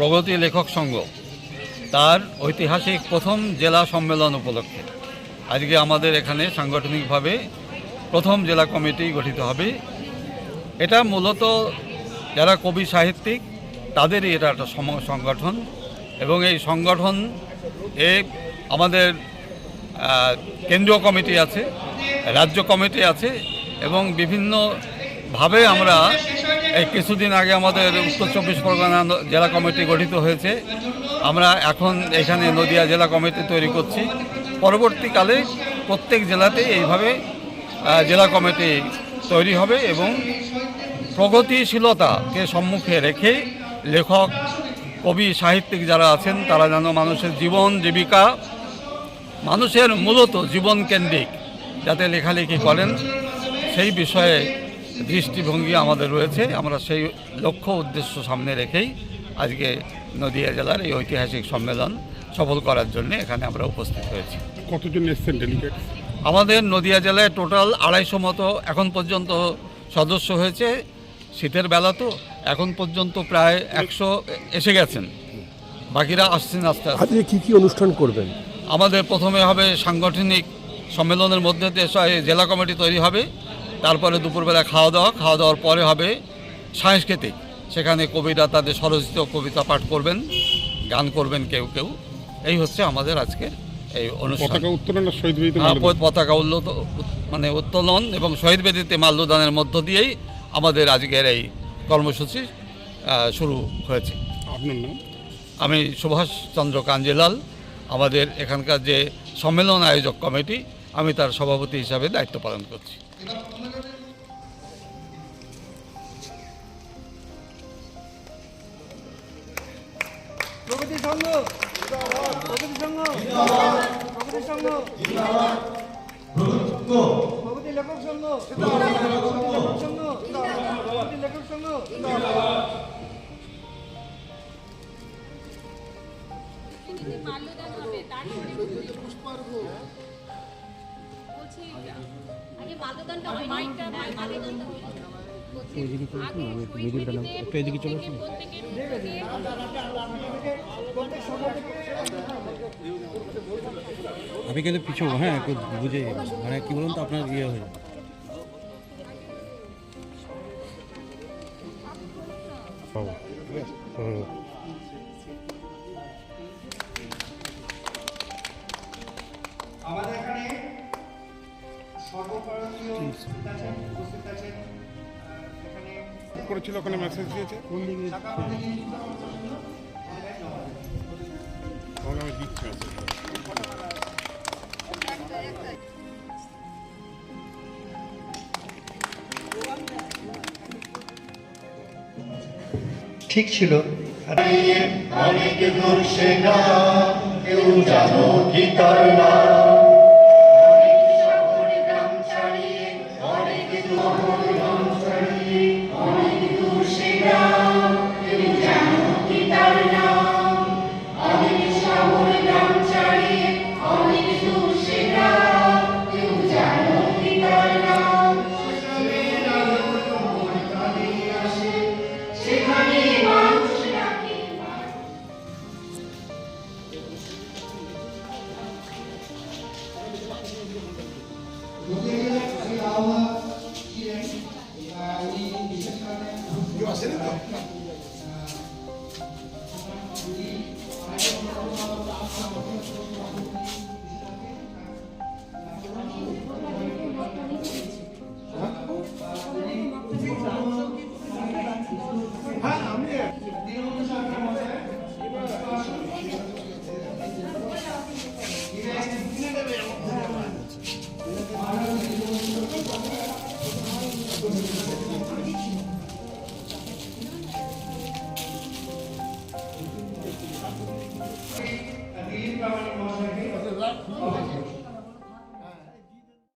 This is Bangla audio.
প্রগতি লেখক সংঘ, তার ঐতিহাসিক প্রথম জেলা সম্মেলন উপলক্ষে। আজকে আমাদের এখানে সাংগঠনিকভাবে প্রথম জেলা কমিটি গঠিত হবে। এটা মূলত যারা কবি সাহিত্যিক, তাদেরই এটা একটা সংগঠন এবং এই সংগঠন এ আমাদের কেন্দ্রীয় কমিটি আছে, রাজ্য কমিটি আছে এবং বিভিন্নভাবে আমরা এই কিছুদিন আগে আমাদের উত্তর চব্বিশ পরগনা জেলা কমিটি গঠিত হয়েছে। আমরা এখন এখানে নদিয়া জেলা কমিটি তৈরি করছি। পরবর্তীকালে প্রত্যেক জেলাতেই এইভাবে জেলা কমিটি তৈরি হবে এবং প্রগতিশীলতাকে সম্মুখে রেখে লেখক, কবি, সাহিত্যিক যারা আছেন, তারা যেন মানুষের জীবন, জীবিকা, মানুষের মূলত জীবন কেন্দ্রিক যাতে লেখালেখি করেন, সেই বিষয়ে দৃষ্টিভঙ্গি আমাদের রয়েছে। আমরা সেই লক্ষ্য উদ্দেশ্য সামনে রেখেই আজকে নদিয়া জেলার এই ঐতিহাসিক সম্মেলন সফল করার জন্য এখানে আমরা উপস্থিত হয়েছি। কতজন এসছেন ডেলিগেট আমাদের নদিয়া জেলায় টোটাল আড়াইশো মতো এখন পর্যন্ত সদস্য হয়েছে। শীতের বেলা তো এখন পর্যন্ত প্রায় একশো এসে গেছেন। বাকিরা আসছেন আস্তে আস্তে। আজকে কি কি অনুষ্ঠান করবেন? আমাদের প্রথমে হবে সাংগঠনিক সম্মেলনের মধ্যে দিয়ে জেলা কমিটি তৈরি হবে। তারপরে দুপুরবেলা খাওয়া দাওয়া খাওয়া দাওয়ার পরে হবে সাংস্কৃতিক। সেখানে কবিরা তাদের স্বরচিত কবিতা পাঠ করবেন গান করবেন কেউ কেউ। এই হচ্ছে আমাদের আজকের এই অনুষ্ঠান। পতাকা হ্যাঁ। পতাকা উল্লত মানে উত্তোলন এবং শহীদ বেদিতে মাল্যদানের মধ্য দিয়েই আমাদের আজকের এই কর্মসূচি শুরু হয়েছে। আমি সুভাষ চন্দ্র কাঞ্জিলাল আমাদের এখানকার যে সম্মেলন আয়োজক কমিটি আমি তার সভাপতি হিসাবে দায়িত্ব পালন করছি। প্রগতি সংঘ! প্রগতি সংঘ! প্রগতি সংঘ! প্রগতি লেখক সংঘ! প্রগতি লেখক সংঘ! প্রগতি লেখক সংঘ হবে বলছি আমি কিন্তু পিছু হ্যাঁ একটু বুঝে মানে কি বলুন তো আপনার ইয়ে হয়ে যাবে। হুম। সর্বভারতীয় উপস্থিত আছেন উপস্থিত আছেন এখানে করেছিল ওখানে মেসেজ দিয়েছে। কোন দিকে? দিচ্ছি। ঠিক ছিল। অনেক দূর সেনা কেউ জানো কি তার হ্যাঁ আমি